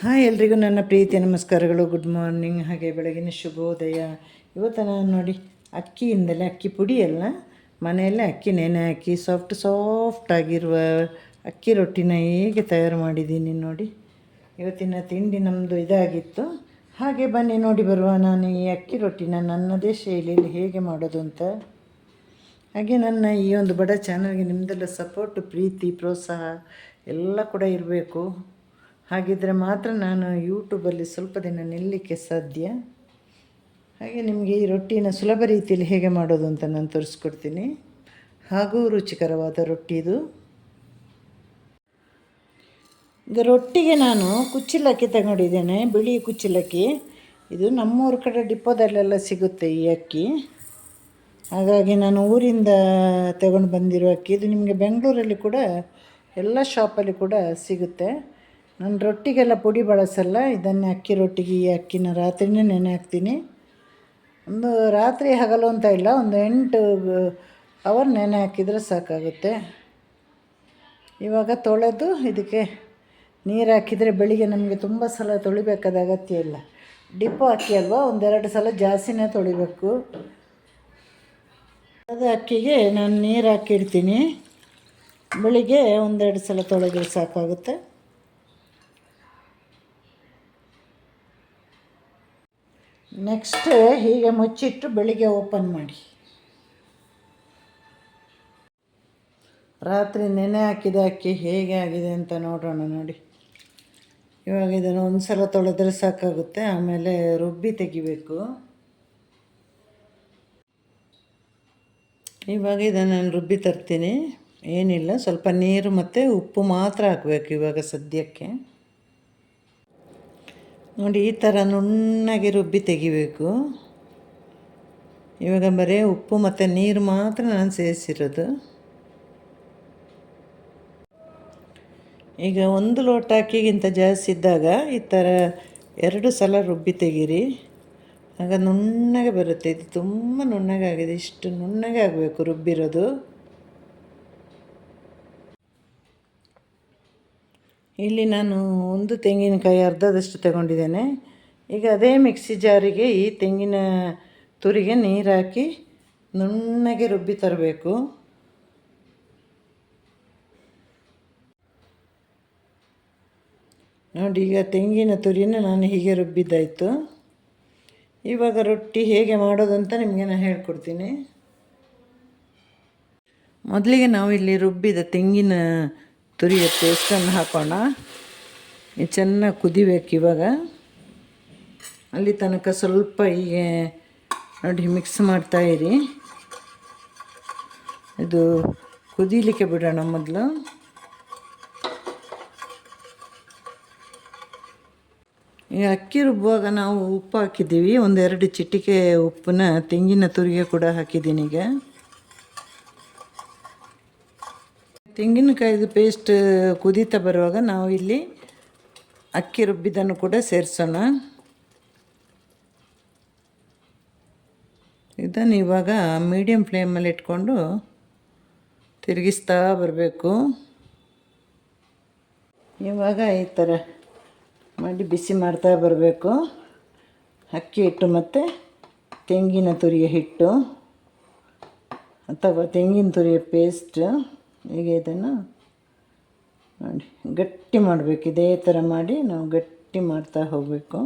Hi ಎಲ್ರಿಗೂ ನನ್ನ ಪ್ರೀತಿ ನಮಸ್ಕಾರಗಳು. ಗುಡ್ ಮಾರ್ನಿಂಗ್ ಹಾಗೆ ಬೆಳಗಿನ ಶುಭೋದಯ. ಇವತ್ತು ನಾನು ನೋಡಿ ಅಕ್ಕಿಯಿಂದಲೇ ಅಕ್ಕಿ ಪುಡಿಯಲ್ಲ ಮನೆಯಲ್ಲೇ ಅಕ್ಕಿ, ನೆನೆ ಹಾಕಿ ಸಾಫ್ಟ್ ಸಾಫ್ಟ್ ಆಗಿರುವ ಅಕ್ಕಿ ರೊಟ್ಟಿನ ಹೇಗೆ ತಯಾರು ಮಾಡಿದ್ದೀನಿ ನೋಡಿ. ಇವತ್ತಿನ ತಿಂಡಿ ನಮ್ಮದು ಇದಾಗಿತ್ತು. ಹಾಗೆ ಬನ್ನಿ ನೋಡಿ ಬರುವ, ನಾನು ಈ ಅಕ್ಕಿ ರೊಟ್ಟಿನ ನನ್ನದೇ ಶೈಲಿಯಲ್ಲಿ ಹೇಗೆ ಮಾಡೋದು ಅಂತ. ಹಾಗೆ ನನ್ನ ಈ ಒಂದು ಬಡ ಚಾನಲ್ಗೆ ನಿಮ್ಮದೆಲ್ಲ ಸಪೋರ್ಟ್ ಪ್ರೀತಿ, ಪ್ರೋತ್ಸಾಹ ಎಲ್ಲ ಕೂಡ ಇರಬೇಕು. ಹಾಗಿದ್ದರೆ ಮಾತ್ರ ನಾನು ಯೂಟ್ಯೂಬಲ್ಲಿ ಸ್ವಲ್ಪ ದಿನ ನಿಲ್ಲಲಿಕ್ಕೆ ಸಾಧ್ಯ. ಹಾಗೆ ನಿಮಗೆ ಈ ರೊಟ್ಟಿನ ಸುಲಭ ರೀತಿಯಲ್ಲಿ ಹೇಗೆ ಮಾಡೋದು ಅಂತ ನಾನು ತೋರಿಸ್ಕೊಡ್ತೀನಿ. ಹಾಗೂ ರುಚಿಕರವಾದ ರೊಟ್ಟಿ ಇದು. ಈಗ ರೊಟ್ಟಿಗೆ ನಾನು ಕುಚ್ಚಿಲಕ್ಕಿ ತಗೊಂಡಿದ್ದೇನೆ, ಬಿಳಿ ಕುಚ್ಚಿಲಕ್ಕಿ. ಇದು ನಮ್ಮೂರ ಕಡೆ ಡಿಪೋದಲ್ಲೆಲ್ಲ ಸಿಗುತ್ತೆ ಈ ಅಕ್ಕಿ. ಹಾಗಾಗಿ ನಾನು ಊರಿಂದ ತಗೊಂಡು ಬಂದಿರೋ ಅಕ್ಕಿ. ಇದು ನಿಮಗೆ ಬೆಂಗಳೂರಲ್ಲಿ ಕೂಡ ಎಲ್ಲ ಶಾಪಲ್ಲಿ ಕೂಡ ಸಿಗುತ್ತೆ. ನಾನು ರೊಟ್ಟಿಗೆಲ್ಲ ಪುಡಿ ಬಳಸಲ್ಲ, ಇದನ್ನೇ ಅಕ್ಕಿ ರೊಟ್ಟಿಗೆ, ಈ ಅಕ್ಕಿನ ರಾತ್ರಿನೇ ನೆನೆ ಹಾಕ್ತೀನಿ ಒಂದು ರಾತ್ರಿ ಹಗಲು ಅಂತ ಇಲ್ಲ, ಒಂದು ಎಂಟು ಅವರ್ ನೆನೆ ಹಾಕಿದರೆ ಸಾಕಾಗುತ್ತೆ. ಇವಾಗ ತೊಳೆದು ಇದಕ್ಕೆ ನೀರು ಹಾಕಿದರೆ ಬೆಳಿಗ್ಗೆ ನಮಗೆ ತುಂಬ ಸಲ ತೊಳಿಬೇಕಾದ ಅಗತ್ಯ ಇಲ್ಲ. ಡಿಪ್ಪು ಅಕ್ಕಿ ಅಲ್ವಾ ಒಂದೆರಡು ಸಲ ಜಾಸ್ತಿನೇ ತೊಳಿಬೇಕು. ಅದು ಅಕ್ಕಿಗೆ ನಾನು ನೀರು ಹಾಕಿಡ್ತೀನಿ. ಬೆಳಿಗ್ಗೆ ಒಂದೆರಡು ಸಲ ತೊಳೆದ್ರೆ ಸಾಕಾಗುತ್ತೆ. ನೆಕ್ಸ್ಟ್ ಹೀಗೆ ಮುಚ್ಚಿಟ್ಟು ಬೆಳಿಗ್ಗೆ ಓಪನ್ ಮಾಡಿ. ರಾತ್ರಿ ನೆನೆ ಹಾಕಿದ ಅಕ್ಕಿ ಹೇಗೆ ಆಗಿದೆ ಅಂತ ನೋಡೋಣ ನೋಡಿ. ಇವಾಗ ಇದನ್ನು ಒಂದು ಸಲ ತೊಳೆದ್ರೆ ಸಾಕಾಗುತ್ತೆ, ಆಮೇಲೆ ರುಬ್ಬಿ ತೆಗಿಬೇಕು. ಇವಾಗ ಇದನ್ನು ನಾನು ರುಬ್ಬಿ ತರ್ತೀನಿ. ಏನಿಲ್ಲ, ಸ್ವಲ್ಪ ನೀರು ಮತ್ತು ಉಪ್ಪು ಮಾತ್ರ ಹಾಕಬೇಕು ಇವಾಗ ಸದ್ಯಕ್ಕೆ. ನೋಡಿ, ಈ ಥರ ನುಣ್ಣಗೆ ರುಬ್ಬಿ ತೆಗಿಬೇಕು. ಇವಾಗ ಬರೀ ಉಪ್ಪು ಮತ್ತು ನೀರು ಮಾತ್ರ ನಾನು ಸೇರಿಸಿರೋದು. ಈಗ ಒಂದು ಲೋಟ ಅಕ್ಕಿಗಿಂತ ಜಾಸ್ತಿ ಇದ್ದಾಗ ಈ ಥರ ಎರಡು ಸಲ ರುಬ್ಬಿ ತೆಗೀರಿ. ಆಗ ನುಣ್ಣಗೆ ಬರುತ್ತೆ. ಇದು ತುಂಬ ನುಣ್ಣಗೆ ಆಗಿದೆ ಇಷ್ಟು ನುಣ್ಣಗೆ ಆಗಬೇಕು ರುಬ್ಬಿರೋದು. ಇಲ್ಲಿ ನಾನು ಒಂದು ತೆಂಗಿನಕಾಯಿ ಅರ್ಧದಷ್ಟು ತಗೊಂಡಿದ್ದೇನೆ. ಈಗ ಅದೇ ಮಿಕ್ಸಿ ಜಾರಿಗೆ ಈ ತೆಂಗಿನ ತುರಿಗೆ ನೀರು ಹಾಕಿ ನುಣ್ಣಗೆ ರುಬ್ಬಿ ತರಬೇಕು. ನೋಡಿ, ಈಗ ತೆಂಗಿನ ತುರಿನ ನಾನು ಹೀಗೆ ರುಬ್ಬಿದ್ದಾಯಿತು. ಇವಾಗ ರೊಟ್ಟಿ ಹೇಗೆ ಮಾಡೋದು ಅಂತ ನಿಮಗೆ ನಾನು ಹೇಳ್ಕೊಡ್ತೀನಿ. ಮೊದಲಿಗೆ ನಾವು ಇಲ್ಲಿ ರುಬ್ಬಿದ ತೆಂಗಿನ ತುರಿಯ ಪೇಸ್ಟನ್ನು ಹಾಕೋಣ. ಚೆನ್ನಾಗಿ ಕುದಿಬೇಕು ಇವಾಗ. ಅಲ್ಲಿ ತನಕ ಸ್ವಲ್ಪ ಹೀಗೆ ನೋಡಿ ಮಿಕ್ಸ್ ಮಾಡ್ತಾಯಿರಿ ಇದು ಕುದೀಲಿಕ್ಕೆ ಬಿಡೋಣ ಮೊದಲು. ಈ ಅಕ್ಕಿ ರುಬ್ಬುವಾಗ ನಾವು ಉಪ್ಪು ಹಾಕಿದ್ದೀವಿ. ಒಂದೆರಡು ಚಿಟಿಕೆ ಉಪ್ಪನ್ನ ತೆಂಗಿನ ತುರಿಗೆ ಕೂಡ ಹಾಕಿದ್ದೀನಿ ಈಗ. ತೆಂಗಿನಕಾಯಿದು ಪೇಸ್ಟ್ ಕುದೀತಾ ಬರುವಾಗ ನಾವು ಇಲ್ಲಿ ಅಕ್ಕಿ ರುಬ್ಬಿದನ್ನು ಕೂಡ ಸೇರಿಸೋಣ. ಇದನ್ನು ಇವಾಗ ಮೀಡಿಯಮ್ ಫ್ಲೇಮಲ್ಲಿ ಇಟ್ಕೊಂಡು ತಿರುಗಿಸ್ತಾ ಬರಬೇಕು. ಇವಾಗ ಈ ಥರ ಮಾಡಿ ಬಿಸಿ ಮಾಡ್ತಾ ಬರಬೇಕು. ಅಕ್ಕಿ ಹಿಟ್ಟು ಮತ್ತು ತೆಂಗಿನ ತುರಿಯ ಹಿಟ್ಟು ಅಥವಾ ತೆಂಗಿನ ತುರಿಯ ಪೇಸ್ಟ್ ಈಗ ಇದನ್ನು ನೋಡಿ, ಗಟ್ಟಿ ಮಾಡಬೇಕು. ಇದೇ ಥರ ಮಾಡಿ ನಾವು ಗಟ್ಟಿ ಮಾಡ್ತಾ ಹೋಗಬೇಕು.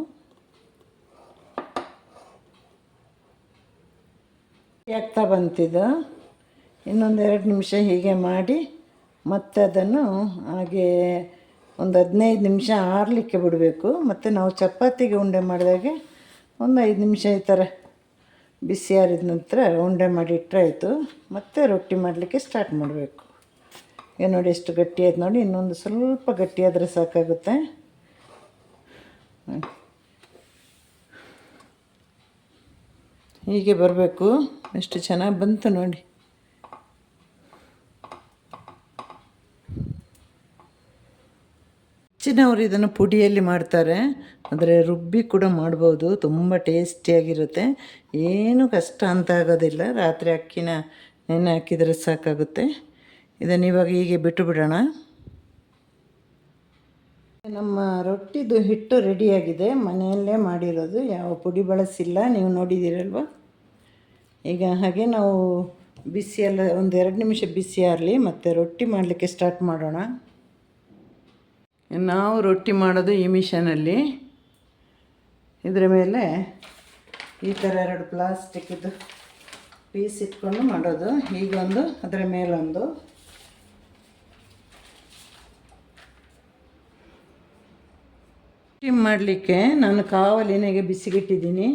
ಆಗ್ತಾ ಬಂತಿದ್ದು ಇನ್ನೊಂದು ಎರಡು ನಿಮಿಷ ಹೀಗೆ ಮಾಡಿ ಮತ್ತೆ ಅದನ್ನು ಹಾಗೆ ಒಂದು ಹದಿನೈದು ನಿಮಿಷ ಆರಲಿಕ್ಕೆ ಬಿಡಬೇಕು. ಮತ್ತು ನಾವು ಚಪಾತಿಗೆ ಉಂಡೆ ಮಾಡಿದಾಗೆ ಒಂದು ಐದು ನಿಮಿಷ ಈ ಥರ ಬಿಸಿ ಆರಿದ ನಂತರ ಉಂಡೆ ಮಾಡಿ ಇಟ್ಟರೆ ಆಯಿತು ಮತ್ತೆ ರೊಟ್ಟಿ ಮಾಡಲಿಕ್ಕೆ ಸ್ಟಾರ್ಟ್ ಮಾಡಬೇಕು. ಈಗ ನೋಡಿ ಎಷ್ಟು ಗಟ್ಟಿ ಆಯ್ತು ನೋಡಿ, ಇನ್ನೊಂದು ಸ್ವಲ್ಪ ಗಟ್ಟಿಯಾದರೆ ಸಾಕಾಗುತ್ತೆ. ಹೀಗೆ ಬರಬೇಕು. ಎಷ್ಟು ಚೆನ್ನಾಗಿ ಬಂತು ನೋಡಿ. ಹೆಚ್ಚಿನವರು ಇದನ್ನು ಪುಡಿಯಲ್ಲಿ ಮಾಡ್ತಾರೆ. ಆದರೆ ರುಬ್ಬಿ ಕೂಡ ಮಾಡ್ಬೋದು. ತುಂಬ ಟೇಸ್ಟಿಯಾಗಿರುತ್ತೆ. ಏನೂ ಕಷ್ಟ ಅಂತ ಆಗೋದಿಲ್ಲ. ರಾತ್ರಿ ಅಕ್ಕಿನ ನೆನೆ ಹಾಕಿದರೆ ಸಾಕಾಗುತ್ತೆ. ಇದನ್ನು ಇವಾಗ ಹೀಗೆ ಬಿಟ್ಟು ಬಿಡೋಣ. ನಮ್ಮ ರೊಟ್ಟಿದು ಹಿಟ್ಟು ರೆಡಿಯಾಗಿದೆ ಮನೆಯಲ್ಲೇ ಮಾಡಿರೋದು. ಯಾವ ಪುಡಿ ಬಳಸಿಲ್ಲ. ನೀವು ನೋಡಿದ್ದೀರಲ್ವ? ಈಗ ಹಾಗೆ ನಾವು ಬಿಸಿ ಎಲ್ಲ ಒಂದು ಎರಡು ನಿಮಿಷ ಬಿಸಿ ಆರಲಿ, ಮತ್ತು ರೊಟ್ಟಿ ಮಾಡಲಿಕ್ಕೆ ಸ್ಟಾರ್ಟ್ ಮಾಡೋಣ. ನಾವು ರೊಟ್ಟಿ ಮಾಡೋದು ಈ ಮಿಷನಲ್ಲಿ ಇದರ ಮೇಲೆ ಈ ಥರ ಎರಡು ಪ್ಲಾಸ್ಟಿಕ್ಕಿದು ಪೀಸ್ ಇಟ್ಕೊಂಡು ಮಾಡೋದು. ಹೀಗೊಂದು ಅದರ ಮೇಲೊಂದು. ರೊಟ್ಟಿ ಮಾಡಲಿಕ್ಕೆ ನಾನು ಕಾವಲಿನೆಗೆ ಬಿಸಿಗಿಟ್ಟಿದ್ದೀನಿ.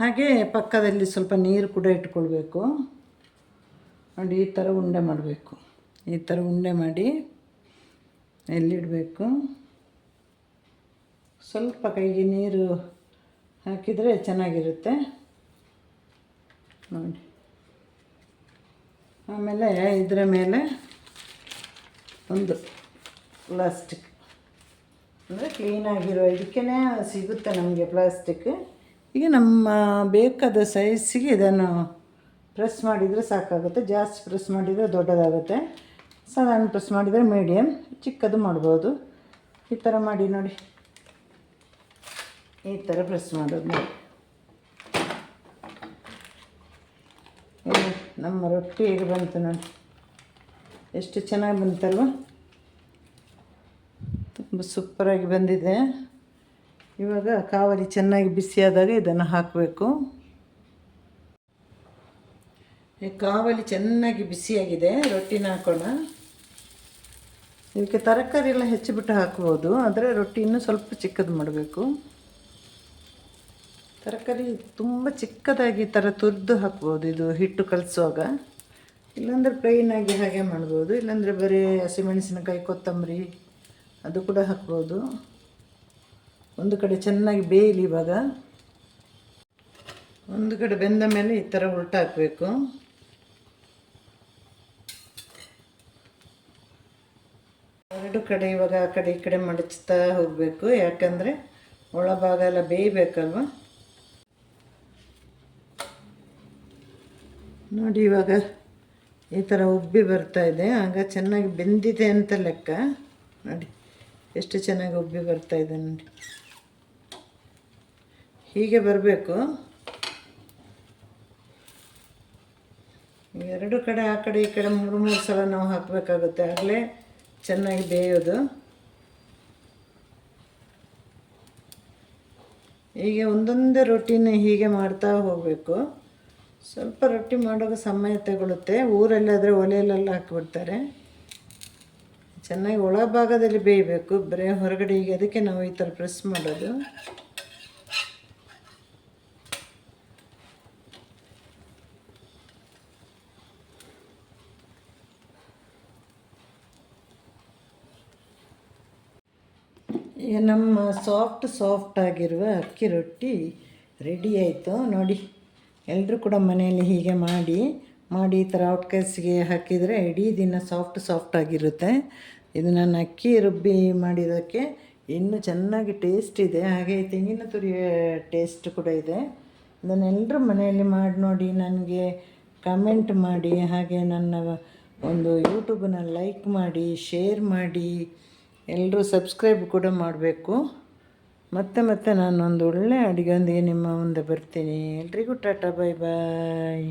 ಹಾಗೆ ಪಕ್ಕದಲ್ಲಿ ಸ್ವಲ್ಪ ನೀರು ಕೂಡ ಇಟ್ಕೊಳ್ಬೇಕು. ನೋಡಿ, ಈ ಥರ ಉಂಡೆ ಮಾಡಬೇಕು. ಈ ಥರ ಉಂಡೆ ಮಾಡಿ ಎಲ್ಲಿಡಬೇಕು? ಸ್ವಲ್ಪ ಕೈಗೆ ನೀರು ಹಾಕಿದರೆ ಚೆನ್ನಾಗಿರುತ್ತೆ. ನೋಡಿ. ಆಮೇಲೆ ಇದರ ಮೇಲೆ ಒಂದು ಪ್ಲಾಸ್ಟಿಕ್ ಅಂದರೆ ಕ್ಲೀನಾಗಿರೋ ಇದಕ್ಕೇ ಸಿಗುತ್ತೆ ನಮಗೆ ಪ್ಲಾಸ್ಟಿಕ್ ಈಗ ನಮ್ಮ ಬೇಕಾದ ಸೈಜ್ಗೆ ಇದನ್ನು ಪ್ರೆಸ್ ಮಾಡಿದರೆ ಸಾಕಾಗುತ್ತೆ. ಜಾಸ್ತಿ ಪ್ರೆಸ್ ಮಾಡಿದರೆ ದೊಡ್ಡದಾಗುತ್ತೆ. ಸಾಧಾರಣ ಪ್ರೆಸ್ ಮಾಡಿದರೆ ಮೀಡಿಯಮ್ ಚಿಕ್ಕದು ಮಾಡ್ಬೋದು. ಈ ಥರ ಮಾಡಿ ನೋಡಿ. ಈ ಥರ ಪ್ರೆಸ್ ಮಾಡೋದು ನೋಡಿ. ನಮ್ಮ ರೊಟ್ಟಿ ಹೇಗೆ ಬಂತು ನೋಡಿ. ಎಷ್ಟು ಚೆನ್ನಾಗಿ ಬಂತಲ್ವ? ಸೂಪರಾಗಿ ಬಂದಿದೆ. ಇವಾಗ ಕಾವಲಿ ಚೆನ್ನಾಗಿ ಬಿಸಿಯಾದಾಗ ಇದನ್ನು ಹಾಕಬೇಕು. ಈ ಕಾವಲಿ ಚೆನ್ನಾಗಿ ಬಿಸಿಯಾಗಿದೆ, ರೊಟ್ಟಿನ ಹಾಕೋಣ. ಇದಕ್ಕೆ ತರಕಾರಿ ಎಲ್ಲ ಹೆಚ್ಚಿಬಿಟ್ಟು ಹಾಕ್ಬೋದು, ಆದರೆ ರೊಟ್ಟಿ ಇನ್ನೂ ಸ್ವಲ್ಪ ಚಿಕ್ಕದು ಮಾಡಬೇಕು. ತರಕಾರಿ ತುಂಬ ಚಿಕ್ಕದಾಗಿ ಈ ಥರ ತುರಿದು ಹಾಕ್ಬೋದು, ಇದು ಹಿಟ್ಟು ಕಲಿಸುವಾಗ. ಇಲ್ಲಾಂದರೆ ಪ್ಲೈನಾಗಿ ಹಾಗೆ ಮಾಡ್ಬೋದು, ಇಲ್ಲಾಂದರೆ ಬರೀ ಹಸಿಮೆಣಸಿನಕಾಯಿ, ಕೊತ್ತಂಬರಿ. ಅದು ಕೂಡ ಹಾಕ್ಬೋದು. ಒಂದು ಕಡೆ ಚೆನ್ನಾಗಿ ಬೇಯಲಿ ಇವಾಗ. ಒಂದು ಕಡೆ ಬೆಂದ ಮೇಲೆ ಈ ಥರ ಉಲ್ಟ ಹಾಕಬೇಕು. ಎರಡು ಕಡೆ ಇವಾಗ ಆ ಕಡೆ ಈ ಕಡೆ ಮಡಚ್ತಾ ಹೋಗಬೇಕು. ಯಾಕಂದರೆ ಒಳಭಾಗ ಎಲ್ಲ ಬೇಯಬೇಕಲ್ವ? ನೋಡಿ ಇವಾಗ ಈ ಥರ ಉಬ್ಬಿ ಬರ್ತಾ ಇದೆ. ಆಗ ಚೆನ್ನಾಗಿ ಬೆಂದಿದೆ ಅಂತ ಲೆಕ್ಕ. ನೋಡಿ. ಎಷ್ಟು ಚೆನ್ನಾಗಿ ಉಬ್ಬಿ ಬರ್ತಾ ಇದೆ ನೋಡಿ. ಹೀಗೆ ಬರಬೇಕು. ಎರಡು ಕಡೆ, ಆ ಕಡೆ, ಈ ಕಡೆ ಮೂರು ಮೂರು ಸಲ ನಾವು ಹಾಕಬೇಕಾಗುತ್ತೆ. ಆಗಲೇ ಚೆನ್ನಾಗಿ ಬೇಯೋದು. ಹೀಗೆ ಒಂದೊಂದೇ ರೊಟ್ಟಿನ ಹೀಗೆ ಮಾಡ್ತಾ ಹೋಗಬೇಕು. ಸ್ವಲ್ಪ ರೊಟ್ಟಿ ಮಾಡೋಕ್ಕೆ ಸಮಯ ತಗೊಳುತ್ತೆ. ಊರಲ್ಲಾದರೆ ಒಲೆಯಲ್ಲೆಲ್ಲ ಹಾಕಿಬಿಡ್ತಾರೆ. ಚೆನ್ನಾಗಿ ಒಳಭಾಗದಲ್ಲಿ ಬೇಯಬೇಕು. ಬರೀ ಹೊರಗಡೆ ಈಗ ಅದಕ್ಕೆ ನಾವು ಈ ಥರ ಪ್ರೆಸ್ ಮಾಡೋದು. ಈಗ ನಮ್ಮ ಸಾಫ್ಟ್ ಸಾಫ್ಟ್ ಆಗಿರುವ ಅಕ್ಕಿ ರೊಟ್ಟಿ ರೆಡಿ ಆಯಿತು. ನೋಡಿ ಎಲ್ಲರೂ ಕೂಡ ಮನೆಯಲ್ಲಿ ಹೀಗೆ ಮಾಡಿ ಮಾಡಿ ಈ ಥರ ಔಟ್ಕೇಸ್ಗೆ ಹಾಕಿದರೆ ಇಡೀ ದಿನ ಸಾಫ್ಟ್ ಸಾಫ್ಟ್ ಆಗಿರುತ್ತೆ. ಇದು ನಾನು ಅಕ್ಕಿ ರುಬ್ಬಿ ಮಾಡಿರೋಕ್ಕೆ ಇನ್ನೂ ಚೆನ್ನಾಗಿ ಟೇಸ್ಟ್ ಇದೆ. ಹಾಗೆ ತೆಂಗಿನ ತುರಿ ಟೇಸ್ಟ್ ಕೂಡ ಇದೆ. ಇದನ್ನೆಲ್ಲರೂ ಮನೆಯಲ್ಲಿ ಮಾಡಿ ನೋಡಿ ನನಗೆ ಕಮೆಂಟ್ ಮಾಡಿ, ಹಾಗೆ ನನ್ನ ಒಂದು ಯೂಟ್ಯೂಬನ್ನ ಲೈಕ್ ಮಾಡಿ ಶೇರ್ ಮಾಡಿ ಎಲ್ಲರೂ ಸಬ್ಸ್ಕ್ರೈಬ್ ಕೂಡ ಮಾಡಬೇಕು. ಮತ್ತೆ ಮತ್ತೆ ನಾನೊಂದು ಒಳ್ಳೆಯ ಅಡುಗೆಯೊಂದಿಗೆ ನಿಮ್ಮ ಮುಂದೆ ಬರ್ತೀನಿ. ಎಲ್ರಿಗೂ ಟಾಟಾ ಬಾಯ್ ಬಾಯ್